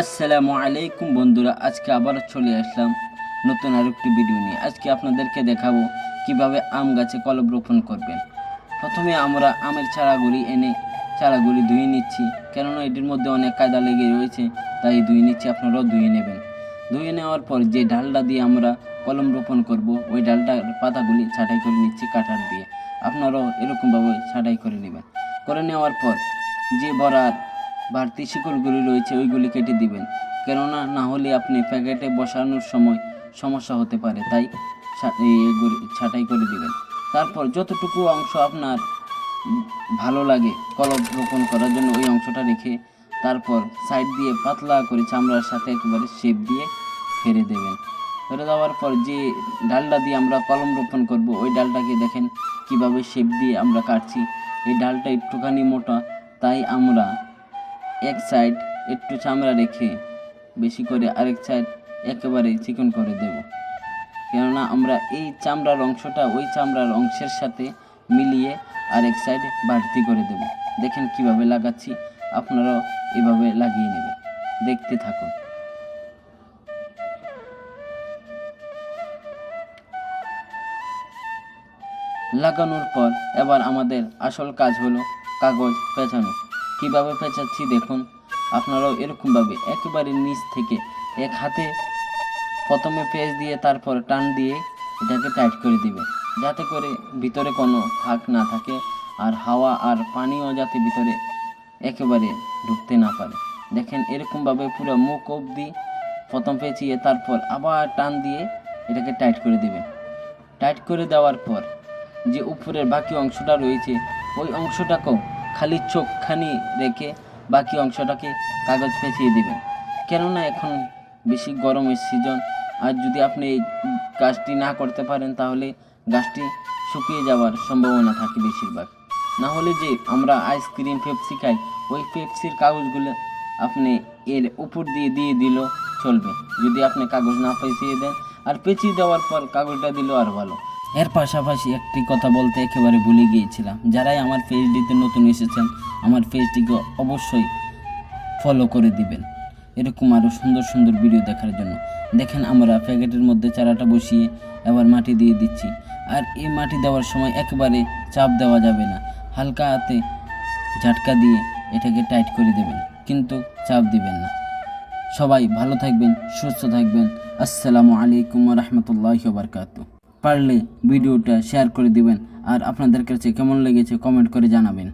আসসালামু আলাইকুম বন্ধুরা, আজকে আবার চলে আসলাম নতুন আরেকটি ভিডিও নিয়ে। আজকে আপনাদেরকে দেখাবো কীভাবে আম গাছে কলম রোপণ করবেন। প্রথমে আমরা আমের চারাগুলি এনে চারাগুলি ধুয়ে নিচ্ছি, কেননা এটির মধ্যে অনেক কায়দা লেগে রয়েছে, তাই ধুয়ে নিচ্ছি, আপনারাও ধুয়ে নেবেন। ধুয়ে নেওয়ার পর যে ডালটা দিয়ে আমরা কলম রোপণ করব, ওই ডালটার পাতাগুলি ছাঁটাই করে নিচ্ছি কাটার দিয়ে। আপনারাও এরকমভাবে ছাঁটাই করে নেবেন। করে নেওয়ার পর যে বরার বাড়তি শিকড়গুলি রয়েছে, ওইগুলি কেটে দিবেন। কেননা না হলে আপনি প্যাকেটে বসানোর সময় সমস্যা হতে পারে, তাই ছাঁটাই করে দিবেন। তারপর যতটুকু অংশ আপনার ভালো লাগে কলম রোপণ করার জন্য ওই অংশটা রেখে তারপর সাইড দিয়ে পাতলা করে চামড়ার সাথে একেবারে শেপ দিয়ে ফেরে দেবেন। ফেরে দেওয়ার পর যে ডালটা দিয়ে আমরা কলম রোপণ করব, ওই ডালটাকে দেখেন কীভাবে শেপ দিয়ে আমরা কাটছি। এই ডালটা একটুখানি মোটা, তাই আমরা এক সাইড একটু চামড়া রেখে বেশি করে আরেক সাইড একেবারে চিকন করে দেব। কেননা আমরা এই চামড়ার অংশটা ওই চামড়ার অংশের সাথে মিলিয়ে আরেক সাইড বাড়তি করে দেব। দেখেন কীভাবে লাগাচ্ছি, আপনারাও এভাবে লাগিয়ে নেবেন। দেখতে থাকুন। লাগানোর পর এবার আমাদের আসল কাজ হলো কাগজ পেঁচানো। কীভাবে পেঁচাচ্ছি দেখুন। আপনারাও এরকমভাবে একেবারে নিচ থেকে এক হাতে প্রথমে পেঁচ দিয়ে তারপর টান দিয়ে এটাকে টাইট করে দিবে যাতে করে ভিতরে কোনো ফাঁক না থাকে আর হাওয়া আর পানিও যাতে ভিতরে একেবারে ঢুকতে না পারে। দেখেন এরকমভাবে পুরো মুখ অবধি প্রথম পেঁচিয়ে তারপর আবার টান দিয়ে এটাকে টাইট করে দেবে টাইট করে দেওয়ার পর যে উপরের বাকি অংশটা রয়েছে, ওই অংশটাকেও খালি চোখখানি রেখে বাকি অংশটাকে কাগজ পেঁচিয়ে দেবেন। কেননা এখন বেশি গরমের সিজন আর যদি আপনি এই কাজটি না করতে পারেন, তাহলে গাছটি শুকিয়ে যাওয়ার সম্ভাবনা থাকে বেশিরভাগ। না হলে যে আমরা আইসক্রিম পেপসি খাই, ওই পেপসির কাগজগুলো আপনি এর উপর দিয়ে দিয়ে দিলেও চলবে। যদি আপনি কাগজ না পেঁচিয়ে দেন, আর পেঁচিয়ে দেওয়ার পর কাগজটা দিলেও আর ভালো। এর পাশাপাশি একটি কথা বলতে একেবারে ভুলে গিয়েছিলাম। যারাই আমার পেজটিতে নতুন এসেছেন, আমার পেজটিকে অবশ্যই ফলো করে দিবেন। এরকম আরও সুন্দর সুন্দর ভিডিও দেখার জন্য। দেখেন আমরা প্যাকেটের মধ্যে চারাটা বসিয়ে এবার মাটি দিয়ে দিচ্ছি। আর এই মাটি দেওয়ার সময় একেবারে চাপ দেওয়া যাবে না। হালকা হাতে ঝাটকা দিয়ে এটাকে টাইট করে দেবেন, কিন্তু চাপ দিবেন না। সবাই ভালো থাকবেন, সুস্থ থাকবেন। আসসালামু আলাইকুম রহমতুল্লাহ বারকাত পারলে ভিডিওটা শেয়ার করে দিবেন। আর আপনাদের কাছে কেমন লেগেছে কমেন্ট করে জানাবেন।